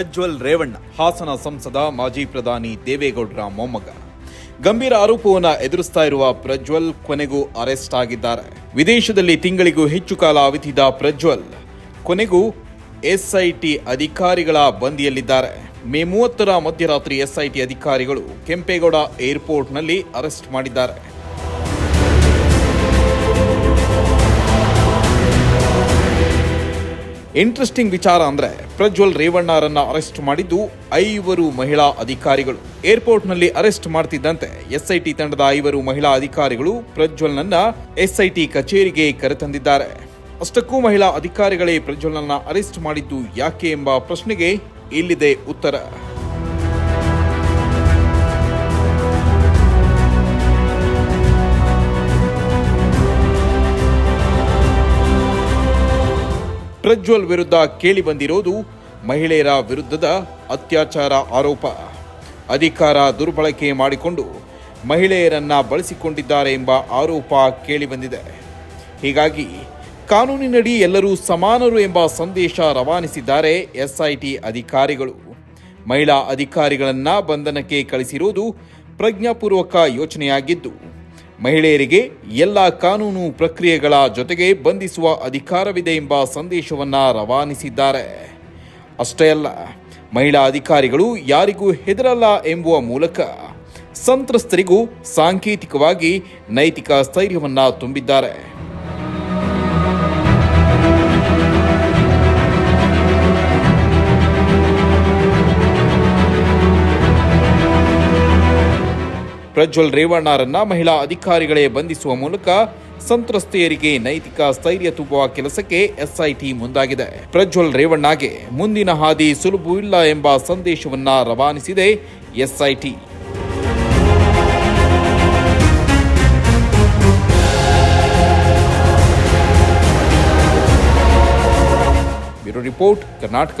ಪ್ರಜ್ವಲ್ ರೇವಣ್ಣ, ಹಾಸನ ಸಂಸದ ಮಾಜಿ ಪ್ರಧಾನಿ ದೇವೇಗೌಡರ ಮೊಮ್ಮಗ. ಗಂಭೀರ ಆರೋಪವನ್ನು ಎದುರಿಸ್ತಾ ಇರುವ ಪ್ರಜ್ವಲ್ ಕೊನೆಗೂ ಅರೆಸ್ಟ್ ಆಗಿದ್ದಾರೆ. ವಿದೇಶದಲ್ಲಿ ತಿಂಗಳಿಗೂ ಹೆಚ್ಚು ಕಾಲ ಅವಿತಿದ್ದ ಪ್ರಜ್ವಲ್ ಕೊನೆಗೂ ಎಸ್ಐಟಿ ಅಧಿಕಾರಿಗಳ ಬಂದಿಯಲ್ಲಿದ್ದಾರೆ. ಮೇ ಮೂವತ್ತರ ಮಧ್ಯರಾತ್ರಿ ಎಸ್ಐಟಿ ಅಧಿಕಾರಿಗಳು ಕೆಂಪೇಗೌಡ ಏರ್ಪೋರ್ಟ್ನಲ್ಲಿ ಅರೆಸ್ಟ್ ಮಾಡಿದ್ದಾರೆ. ಇಂಟ್ರೆಸ್ಟಿಂಗ್ ವಿಚಾರ ಅಂದ್ರೆ ಪ್ರಜ್ವಲ್ ರೇವಣ್ಣರನ್ನ ಅರೆಸ್ಟ್ ಮಾಡಿದ್ದು ಐವರು ಮಹಿಳಾ ಅಧಿಕಾರಿಗಳು. ಏರ್ಪೋರ್ಟ್ನಲ್ಲಿ ಅರೆಸ್ಟ್ ಮಾಡ್ತಿದ್ದಂತೆ ಎಸ್ಐಟಿ ತಂಡದ ಐವರು ಮಹಿಳಾ ಅಧಿಕಾರಿಗಳು ಪ್ರಜ್ವಲ್ನನ್ನ ಎಸ್ಐಟಿ ಕಚೇರಿಗೆ ಕರೆತಂದಿದ್ದಾರೆ. ಅಷ್ಟಕ್ಕೂ ಮಹಿಳಾ ಅಧಿಕಾರಿಗಳೇ ಪ್ರಜ್ವಲ್ನನ್ನ ಅರೆಸ್ಟ್ ಮಾಡಿದ್ದು ಯಾಕೆ ಎಂಬ ಪ್ರಶ್ನೆಗೆ ಇಲ್ಲಿದೆ ಉತ್ತರ. ಪ್ರಜ್ವಲ್ ವಿರುದ್ಧ ಕೇಳಿ ಬಂದಿರೋದು ಮಹಿಳೆಯರ ವಿರುದ್ಧದ ಅತ್ಯಾಚಾರ ಆರೋಪ. ಅಧಿಕಾರ ದುರ್ಬಳಕೆ ಮಾಡಿಕೊಂಡು ಮಹಿಳೆಯರನ್ನ ಬಳಸಿಕೊಂಡಿದ್ದಾರೆ ಎಂಬ ಆರೋಪ ಕೇಳಿಬಂದಿದೆ ಹೀಗಾಗಿ ಕಾನೂನಿನಡಿ ಎಲ್ಲರೂ ಸಮಾನರು ಎಂಬ ಸಂದೇಶ ರವಾನಿಸಿದ್ದಾರೆ ಎಸ್ಐಟಿ ಅಧಿಕಾರಿಗಳು. ಮಹಿಳಾ ಅಧಿಕಾರಿಗಳನ್ನ ಬಂಧನಕ್ಕೆ ಕಳಿಸಿರುವುದು ಪ್ರಜ್ಞಾಪೂರ್ವಕ ಯೋಚನೆಯಾಗಿದ್ದು ಮಹಿಳೆಯರಿಗೆ ಎಲ್ಲ ಕಾನೂನು ಪ್ರಕ್ರಿಯೆಗಳ ಜೊತೆಗೆ ಬಂಧಿಸುವ ಅಧಿಕಾರವಿದೆ ಎಂಬ ಸಂದೇಶವನ್ನು ರವಾನಿಸಿದ್ದಾರೆ. ಅಷ್ಟೇ ಅಲ್ಲ, ಮಹಿಳಾ ಅಧಿಕಾರಿಗಳು ಯಾರಿಗೂ ಹೆದರಲ್ಲ ಎಂಬುವ ಮೂಲಕ ಸಂತ್ರಸ್ತರಿಗೂ ಸಾಂಕೇತಿಕವಾಗಿ ನೈತಿಕ ಸ್ಥೈರ್ಯವನ್ನು ತುಂಬಿದ್ದಾರೆ. ಪ್ರಜ್ವಲ್ ರೇವಣ್ಣರನ್ನ ಮಹಿಳಾ ಅಧಿಕಾರಿಗಳೇ ಬಂಧಿಸುವ ಮೂಲಕ ಸಂತ್ರಸ್ತೆಯರಿಗೆ ನೈತಿಕ ಸ್ಥೈರ್ಯ ತುಂಬುವ ಕೆಲಸಕ್ಕೆ ಎಸ್ಐಟಿ ಮುಂದಾಗಿದೆ. ಪ್ರಜ್ವಲ್ ರೇವಣ್ಣಗೆ ಮುಂದಿನ ಹಾದಿ ಸುಲಭವಿಲ್ಲ ಎಂಬ ಸಂದೇಶವನ್ನ ರವಾನಿಸಿದೆ ಎಸ್ಐಟಿ. Bureau report, Karnataka